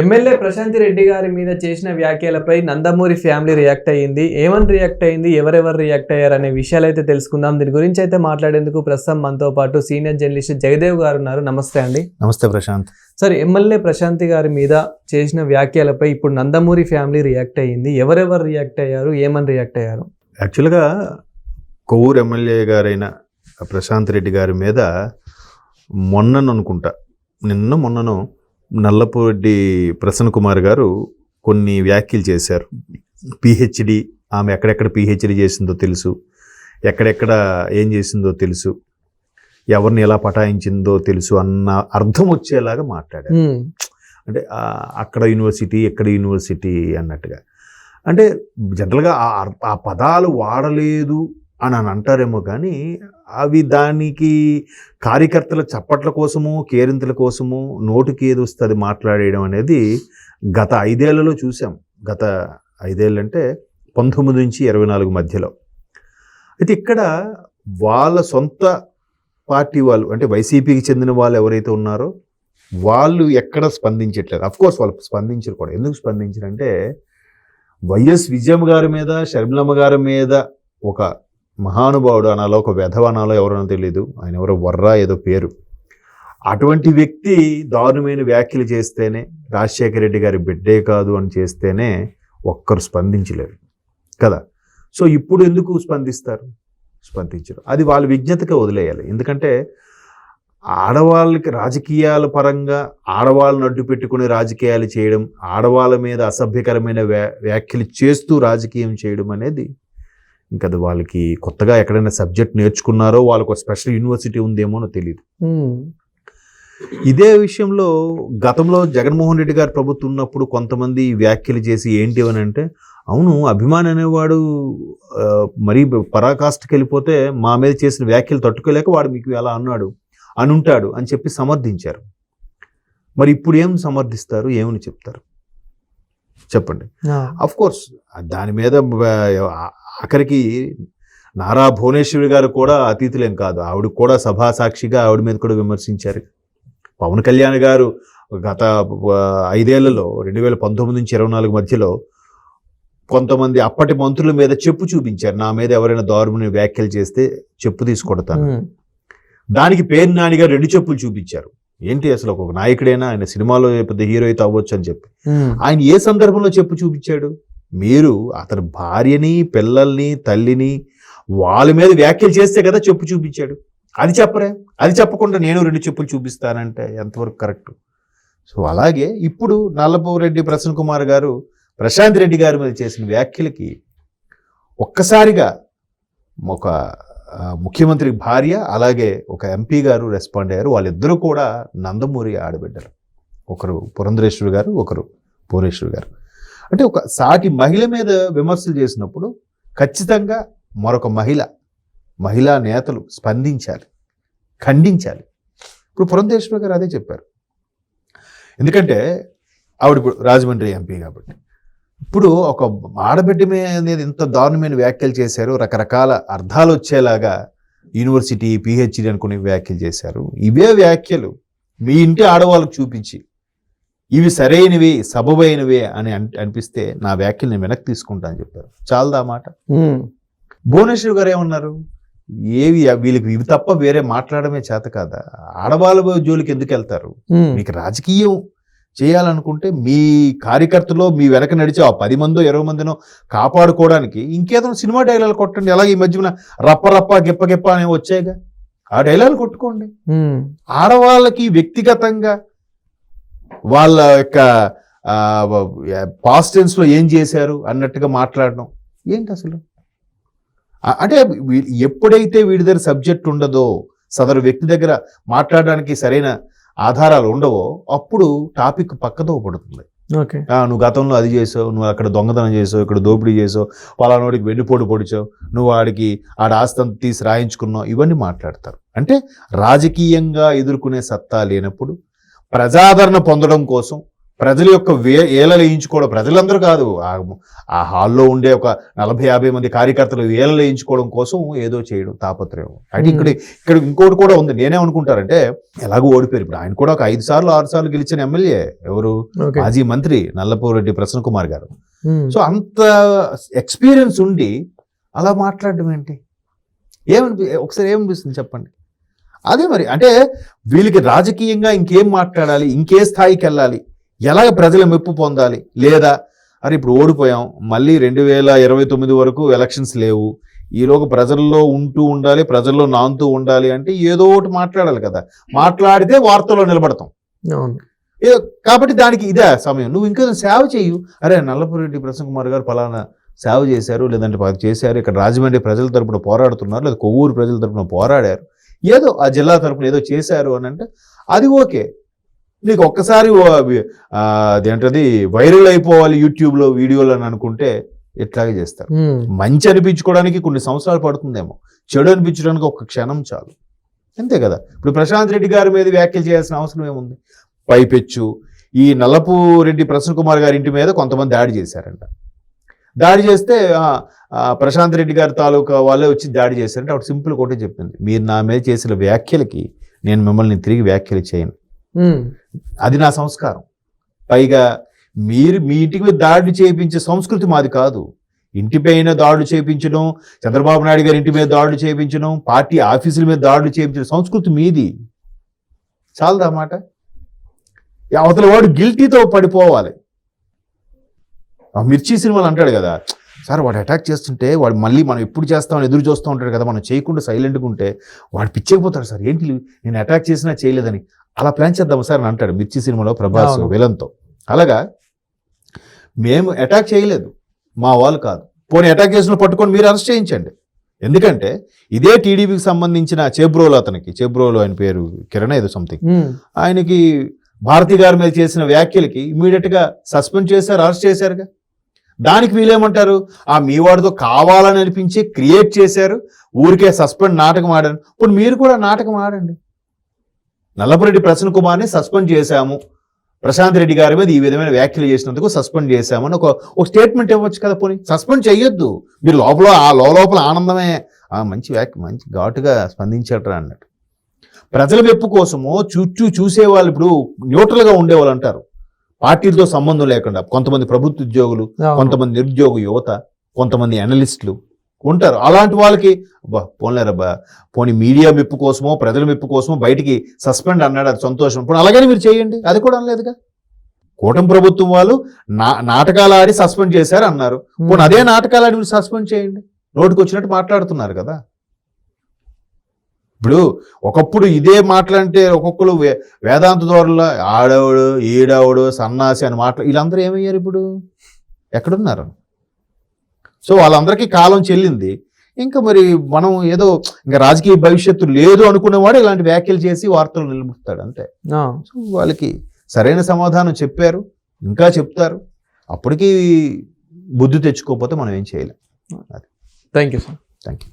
MLA Prashanti Reddy గారి మీద చేసిన వ్యాఖ్యలపై నందమూరి ఫ్యామిలీ రియాక్ట్ అయ్యింది. ఏమని రియాక్ట్ అయ్యింది? ఎవరెవరు రియాక్ట్ అయ్యారు అనే విషయాలు అయితే తెలుసుకుందాం. దీని గురించి అయితే మాట్లాడేందుకు ప్రస్తుతం మనతో పాటు సీనియర్ జర్నలిస్ట్ జగదేవ్ గారు ఉన్నారు. నమస్తే అండి. నమస్తే ప్రశాంత్. సార్ ఎమ్మెల్యే ప్రశాంతి గారి మీద చేసిన వ్యాఖ్యలపై ఇప్పుడు నందమూరి ఫ్యామిలీ రియాక్ట్ అయ్యింది. ఎవరెవరు రియాక్ట్ అయ్యారు? ఏమని రియాక్ట్ అయ్యారు? యాక్చువల్గా కొవ్వూరు ఎమ్మెల్యే గారైన ప్రశాంత్ రెడ్డి గారి మీద మొన్నను అనుకుంటా. నిన్న మొన్నను నల్లపూరెడ్డి ప్రసన్న కుమార్ గారు కొన్ని వ్యాఖ్యలు చేశారు. పిహెచ్డి ఆమె ఎక్కడెక్కడ పిహెచ్డి చేసిందో తెలుసు. ఎక్కడెక్కడ ఏం చేసిందో తెలుసు. ఎవరిని ఎలా పటాయించిందో తెలుసు అన్న అర్థం వచ్చేలాగా మాట్లాడారు. అంటే అక్కడ యూనివర్సిటీ ఎక్కడ యూనివర్సిటీ అన్నట్టుగా. అంటే జనరల్గా ఆ పదాలు వాడలేదు. అని అని అంటారేమో కానీ అవి దానికి కార్యకర్తల చప్పట్ల కోసము కేరింతల కోసము నోటికి ఏది వస్తుంది మాట్లాడేయడం అనేది గత ఐదేళ్ళలో చూసాం. గత ఐదేళ్ళంటే పంతొమ్మిది నుంచి ఇరవై నాలుగు మధ్యలో. అయితే ఇక్కడ వాళ్ళ సొంత పార్టీ వాళ్ళు అంటే వైసీపీకి చెందిన వాళ్ళు ఎవరైతే ఉన్నారో వాళ్ళు ఎక్కడ స్పందించట్లేదు. అఫ్కోర్స్ వాళ్ళు స్పందించరు కూడా. ఎందుకు స్పందించరంటే వైఎస్ విజయమ్మ గారి మీద షర్మిలమ్మ గారి మీద ఒక మహానుభావుడు అనాలో ఒక వెధవ అనాలో ఎవరనో తెలియదు ఆయన ఎవరో వర్రా ఏదో పేరు. అటువంటి వ్యక్తి దారుణమైన వ్యాఖ్యలు చేస్తేనే రాజశేఖర రెడ్డి గారి బిడ్డే కాదు అని చేస్తేనే ఒక్కరు స్పందించలేరు. కదా? సో ఇప్పుడు ఎందుకు స్పందిస్తారు? స్పందించరు. అది వాళ్ళ విజ్ఞతగా వదిలేయాలి. ఎందుకంటే ఆడవాళ్ళకి రాజకీయాల పరంగా ఆడవాళ్ళని అడ్డు పెట్టుకుని రాజకీయాలు చేయడం ఆడవాళ్ళ మీద అసభ్యకరమైన వ్యా వ్యాఖ్యలు చేస్తూ రాజకీయం చేయడం అనేది ఇంకా అది వాళ్ళకి కొత్తగా ఎక్కడైనా సబ్జెక్ట్ నేర్చుకున్నారో వాళ్ళకు ఒక స్పెషల్ యూనివర్సిటీ ఉందేమోనో తెలియదు ఇదే విషయంలో గతంలో జగన్మోహన్ రెడ్డి గారు ప్రభుత్వం ఉన్నప్పుడు కొంతమంది వ్యాఖ్యలు చేసి ఏంటి అని అంటే అవును అభిమాని అనేవాడు మరీ పరాకాష్ఠకి వెళ్ళిపోతే మా మీద చేసిన వ్యాఖ్యలు తట్టుకోలేక వాడు మీకు ఎలా అన్నాడు అని ఉంటాడు అని చెప్పి సమర్థించారు. మరి ఇప్పుడు ఏం సమర్థిస్తారు? ఏమని చెప్తారు? చెప్పండి. అఫ్ కోర్స్ దాని మీద ఆఖరికి నారా భువనేశ్వరి గారు కూడా అతీతులేం కాదు. ఆవిడ కూడా సభా సాక్షిగా ఆవిడ మీద కూడా విమర్శించారు. పవన్ కళ్యాణ్ గారు గత ఐదేళ్ళలో రెండు వేల పంతొమ్మిది నుంచి ఇరవై నాలుగు మధ్యలో కొంతమంది అప్పటి మంత్రుల మీద చెప్పు చూపించారు. నా మీద ఎవరైనా దారుణ వ్యాఖ్యలు చేస్తే చెప్పు తీసుకొడతాను. దానికి పేరు నానిగా రెండు చెప్పులు చూపించారు. ఏంటి అసలు ఒక నాయకుడైనా ఆయన సినిమాలో పెద్ద హీరో అయితే అవ్వచ్చు అని చెప్పి. ఆయన ఏ సందర్భంలో చెప్పు చూపించాడు? మీరు అతని భార్యని పిల్లల్ని తల్లిని వాళ్ళ మీద వ్యాఖ్యలు చేస్తే కదా చెప్పు చూపించాడు. అది చెప్పరే? అది చెప్పకుండా నేను రెండు చెప్పులు చూపిస్తానంటే ఎంతవరకు కరెక్ట్? సో అలాగే ఇప్పుడు నల్లపూరెడ్డి ప్రసన్న కుమార్ గారు ప్రశాంత్ రెడ్డి గారి మీద చేసిన వ్యాఖ్యలకి ఒక్కసారిగా ఒక ముఖ్యమంత్రి భార్య అలాగే ఒక ఎంపీ గారు రెస్పాండ్ అయ్యారు. వాళ్ళిద్దరూ కూడా నందమూరి ఆడబిడ్డలు. ఒకరు పురంధరేశ్వరి గారు ఒకరు భువనేశ్వర్ గారు. అంటే ఒక సాటి మహిళ మీద విమర్శలు చేసినప్పుడు ఖచ్చితంగా మరొక మహిళ మహిళా నేతలు స్పందించాలి ఖండించాలి. ఇప్పుడు పురంధేశ్వర గారు అదే చెప్పారు. ఎందుకంటే ఆవిడ ఇప్పుడు రాజమండ్రి ఎంపీ కాబట్టి. ఇప్పుడు ఒక ఆడబిడ్డ మీద ఇంత దారుణమైన వ్యాఖ్యలు చేశారు రకరకాల అర్థాలు వచ్చేలాగా యూనివర్సిటీ పిహెచ్డి అనుకునే వ్యాఖ్యలు చేశారు. ఇవే వ్యాఖ్యలు మీ ఇంటి ఆడవాళ్ళకు చూపించి ఇవి సరైనవి సబబైనవి అని అన్- అనిపిస్తే నా వ్యాఖ్యలు నేను వెనక్కి తీసుకుంటా అని చెప్పారు. చాలదా మాట? భువనేశ్వర్ గారు ఏమన్నారు? ఏవి వీళ్ళకి ఇవి తప్ప వేరే మాట్లాడమే చేత కాదా? ఆడవాళ్ళ జోలికి ఎందుకు వెళ్తారు? మీకు రాజకీయం చేయాలనుకుంటే మీ కార్యకర్తలో మీ వెనక నడిచే ఆ పది మందో ఇరవై మందినో కాపాడుకోవడానికి ఇంకేదో సినిమా డైలాగ్ కొట్టండి. అలాగే ఈ మధ్యన రప్ప రప్ప గిప్ప గిప్ప అనేవి వచ్చాయిగా. ఆ డైలాగ్ కొట్టుకోండి. ఆడవాళ్ళకి వ్యక్తిగతంగా వాళ్ళ యొక్క పాస్ట్ టెన్స్లో ఏం చేశారు అన్నట్టుగా మాట్లాడడం. ఏంటి అసలు? అంటే ఎప్పుడైతే వీడి దగ్గర సబ్జెక్ట్ ఉండదో సదరు వ్యక్తి దగ్గర మాట్లాడడానికి సరైన ఆధారాలు ఉండవో అప్పుడు టాపిక్ పక్కదో పడుతుంది. నువ్వు గతంలో అది చేసావు నువ్వు అక్కడ దొంగతనం చేసావు ఇక్కడ దోపిడీ చేసావు పలానోడికి వెన్నుపోటు పొడిచావు నువ్వు వాడికి ఆడ ఆస్తంత తీసి రాయించుకున్నావు ఇవన్నీ మాట్లాడతారు. అంటే రాజకీయంగా ఎదుర్కొనే సత్తా లేనప్పుడు ప్రజాదరణ పొందడం కోసం ప్రజల యొక్క వే ఏలలు వేయించుకోవడం ప్రజలందరూ కాదు ఆ- హాల్లో ఉండే ఒక నలభై యాభై మంది కార్యకర్తలు ఏలలు వేయించుకోవడం కోసం ఏదో చేయడం తాపత్రయం. అంటే ఇక్కడ ఇక్కడ ఇంకోటి కూడా ఉంది. నేనే అనుకుంటారంటే ఎలాగో ఓడిపోయారు. ఇప్పుడు ఆయన కూడా ఒక ఐదు సార్లు ఆరు సార్లు గెలిచిన ఎమ్మెల్యే ఎవరు? మాజీ మంత్రి నల్లపూరెడ్డి ప్రసన్న కుమార్ గారు. ఉమ్. సో అంత ఎక్స్పీరియన్స్ ఉండి అలా మాట్లాడడం ఏంటి? ఏమనిపి ఒకసారి ఏమనిపిస్తుంది చెప్పండి? అదే మరి అంటే వీళ్ళకి రాజకీయంగా ఇంకేం మాట్లాడాలి ఇంకే స్థాయికి వెళ్ళాలి ఎలాగ ప్రజల మెప్పు పొందాలి లేదా అరే ఇప్పుడు ఓడిపోయాం మళ్ళీ రెండు వేల ఇరవై తొమ్మిది వరకు ఎలక్షన్స్ లేవు ఈలోగా ప్రజల్లో ఉంటూ ఉండాలి ప్రజల్లో నాంతూ ఉండాలి అంటే ఏదో ఒకటి మాట్లాడాలి కదా. మాట్లాడితే వార్తల్లో నిలబడతాం. కాబట్టి దానికి ఇదే సమయం. నువ్వు ఇంకా సేవ చేయు. అరే నల్లపురెడ్డి ప్రసన్న కుమార్ గారు ఫలానా సేవ చేశారు లేదంటే పలానా చేశారు ఇక్కడ రాజమండ్రి ప్రజల తరపున పోరాడుతున్నారు లేదా కొవ్వూరు ప్రజల తరపున పోరాడారు. ఏదో ఆ జిల్లా తరపున ఏదో చేశారు అని అంటే అది ఓకే. నీకు ఒక్కసారి అదేంటది వైరల్ అయిపోవాలి యూట్యూబ్లో వీడియోలు అని అనుకుంటే ఇట్లాగే చేస్తారు. మంచి అనిపించుకోవడానికి కొన్ని సంవత్సరాలు పడుతుందేమో. చెడు అనిపించడానికి ఒక క్షణం చాలు. అంతే కదా. ఇప్పుడు ప్రశాంత్ రెడ్డి గారి మీద వ్యాఖ్యలు చేయాల్సిన అవసరం ఏముంది? పైపెచ్చు ఈ నల్లపు రెడ్డి ప్రసన్న కుమార్ గారి ఇంటి మీద కొంతమంది దాడి చేశారంట. దాడి చేస్తే ప్రశాంత్ రెడ్డి గారి తాలూకా వాళ్ళే వచ్చి దాడి చేశారంటే అప్పుడు సింపుల్ ఒకటే చెప్పింది. మీరు నా మీద చేసిన వ్యాఖ్యలకి నేను మిమ్మల్ని తిరిగి వ్యాఖ్యలు చేయను. అది నా సంస్కారం. పైగా మీరు మీ ఇంటికి మీద దాడులు చేయించే సంస్కృతి మాది కాదు. ఇంటిపైన దాడులు చేయించడం చంద్రబాబు నాయుడు గారి ఇంటి మీద దాడులు చేయించడం పార్టీ ఆఫీసుల మీద దాడులు చేయించడం సంస్కృతి మీది. చాలదా మాట? ఈ అవతల వాడు గిల్టీతో పడిపోవాలి. మిర్చి సినిమాలు అంటాడు కదా సార్ వాడు అటాక్ చేస్తుంటే వాడు మళ్ళీ మనం ఎప్పుడు చేస్తామని ఎదురు చూస్తూ ఉంటాడు కదా మనం చేయకుండా సైలెంట్గా ఉంటే వాడు పిచ్చేకపోతాడు సార్. ఏంటి నేను అటాక్ చేసినా చేయలేదని. అలా ప్లాన్ చేద్దాం సార్ అని అంటాడు మిర్చి సినిమాలో ప్రభాస్. విలన్తో. అలాగా? మేము అటాక్ చేయలేదు. మా వాళ్ళు కాదు. పోనీ అటాక్ చేసిన పట్టుకొని మీరు అరెస్ట్ చేయించండి. ఎందుకంటే ఇదే టీడీపీకి సంబంధించిన చేబ్రోలు అతనికి. చేబ్రోలు ఆయన పేరు కిరణ్ ఏదో సంథింగ్. ఆయనకి భారతి గారి మీద చేసిన వ్యాఖ్యలకి ఇమీడియట్గా సస్పెండ్ చేశారు అరెస్ట్ చేశారుగా. దానికి వీలేమంటారు? ఆ మీ వాడితో కావాలని అనిపించి క్రియేట్ చేశారు. ఊరికే సస్పెండ్ నాటకం ఆడారు. ఇప్పుడు మీరు కూడా నాటకం ఆడండి. నల్లపురెడ్డి ప్రసన్న కుమార్ని సస్పెండ్ చేశాము. ప్రశాంత్ రెడ్డి గారి మీద ఈ విధమైన వ్యాఖ్యలు చేసినందుకు సస్పెండ్ చేశామని ఒక ఒక స్టేట్మెంట్ ఇవ్వచ్చు కదా పోనీ. సస్పెండ్ చేయొద్దు మీరు లోపల ఆ లోపల ఆనందమే. ఆ మంచి వ్యాఖ్య మంచి ఘాటుగా స్పందించట్రా అన్నట్టు. ప్రజల మెప్పు కోసము చుట్టూ చూసేవాళ్ళు ఇప్పుడు న్యూట్రల్గా ఉండేవాళ్ళు అంటారు. పార్టీలతో సంబంధం లేకుండా కొంతమంది ప్రభుత్వ ఉద్యోగులు. కొంతమంది నిరుద్యోగ యువత కొంతమంది అనలిస్టులు ఉంటారు. అలాంటి వాళ్ళకి అబ్బా పోన్లేరబ్బా పోనీ మీడియా మెప్పు కోసమో ప్రజల మెప్పు కోసమో బయటికి సస్పెండ్ అన్నాడు అది సంతోషం. ఇప్పుడు అలాగని మీరు చేయండి. అది కూడా అనలేదుగా? కూటమి ప్రభుత్వం వాళ్ళు నా నాటకాలు ఆడి సస్పెండ్ చేశారు అన్నారు. పోనీ అదే నాటకాలు ఆడి మీరు సస్పెండ్ చేయండి. నోటికి వచ్చినట్టు మాట్లాడుతున్నారు కదా. ఇప్పుడు ఒకప్పుడు ఇదే మాటలంటే ఒక్కొక్కరు వే- వేదాంత ధోరణిలో ఆడవుడు ఈడవుడు సన్నాసి అని మాట్లా వీళ్ళందరూ ఏమయ్యారు ఇప్పుడు? ఎక్కడున్నారు? సో వాళ్ళందరికీ కాలం చెల్లింది. ఇంకా మరి మనం ఏదో ఇంకా రాజకీయ భవిష్యత్తు లేదు అనుకునేవాడు ఇలాంటి వ్యాఖ్యలు చేసి వార్తలు నిలబుతాడు అంతే. సో వాళ్ళకి సరైన సమాధానం చెప్పారు ఇంకా చెప్తారు. అప్పటికి బుద్ధి తెచ్చుకోకపోతే మనం ఏం చేయలేం. Thank you sir. Thank you